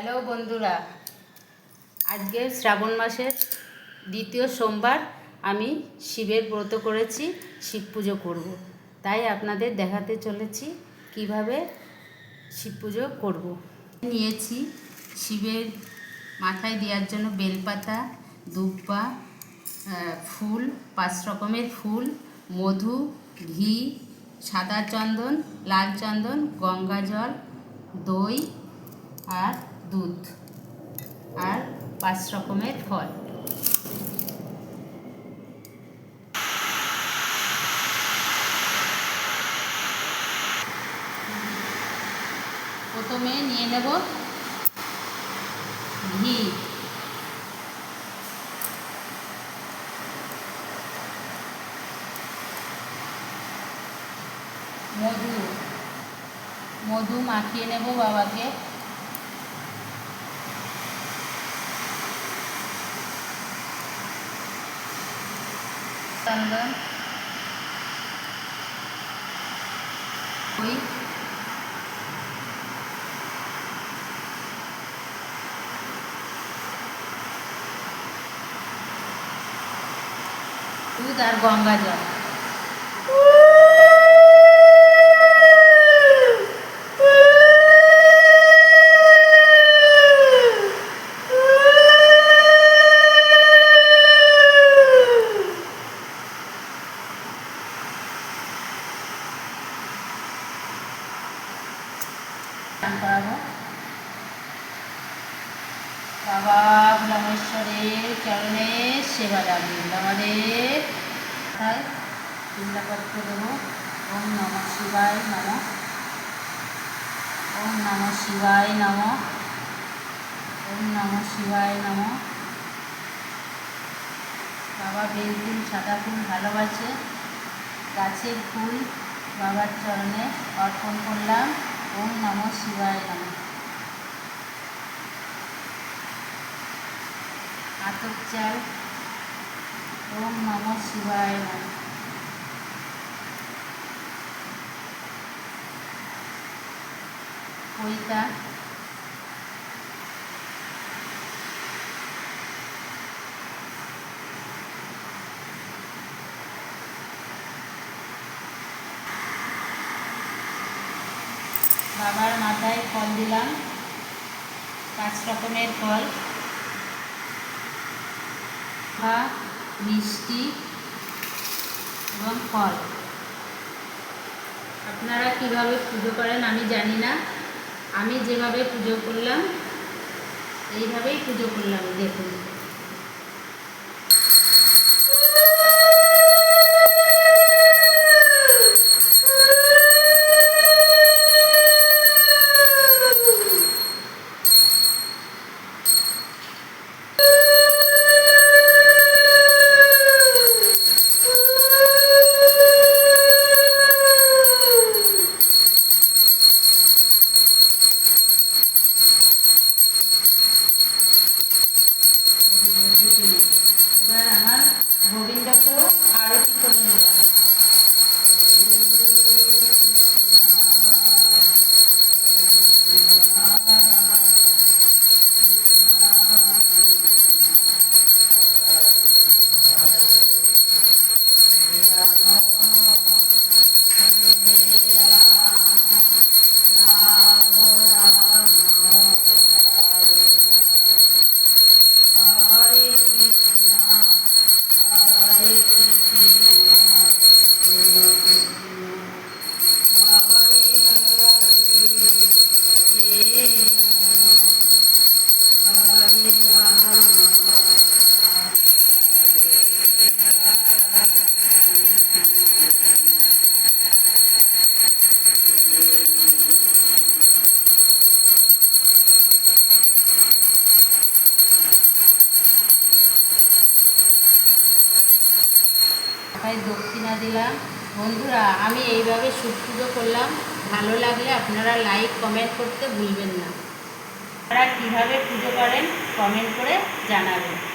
Hello বন্ধুরা, আজকে শ্রাবণ মাসের দ্বিতীয় সোমবার আমি শিবের ব্রত করেছি, শিব পুজো করব। তাই আপনাদের দেখাতে চলেছি কীভাবে শিব পুজো করব। নিয়েছি শিবের মাথায় দেওয়ার জন্য বেলপাতা, দুব্বা ফুল, পাঁচ রকমের ফুল, মধু, ঘি, সাদা চন্দন, লাল চন্দন, গঙ্গা জল, দই আর দুধ আর পাঁচ রকমের ফল। প্রথমে নিয়ে নেব ঘি। মধু। মধু মাখিয়ে নেব বাবাকে। চন্দন ওই? দুধ আর গঙ্গা জল। স্নান করাবো বাবা ভোলামেশ্বরের চরণে সেবা লাগবে আমাদের তাই চিন্তাপত্র দেবো ওম নম শিবায় নম ওম নম শিবায় নম ওম নম শিবায় নম বাবা বেলফুল সাদা ফুল ভালোবাসে গাছের ফুল বাবার চরণে অর্পণ করলাম ওম নম শিবায় নম আতপ চাল ওম নম শিবায় নম পৈতা বাবার মাথায় ফল দিলাম। পাঁচ রকমের ফল। বা মিষ্টি এবং ফল। আপনারা কীভাবে পুজো করেন আমি জানি না। আমি যেভাবে পুজো করলাম, এইভাবেই পুজো করলাম, দেখুন। তাই দক্ষিণা দিলাম। বন্ধুরা, আমি এইভাবে সুখ পুজো করলাম। ভালো লাগলে আপনারা লাইক কমেন্ট করতে ভুলবেন না। আপনারা কীভাবে পুজো করেন কমেন্ট করে জানাবেন।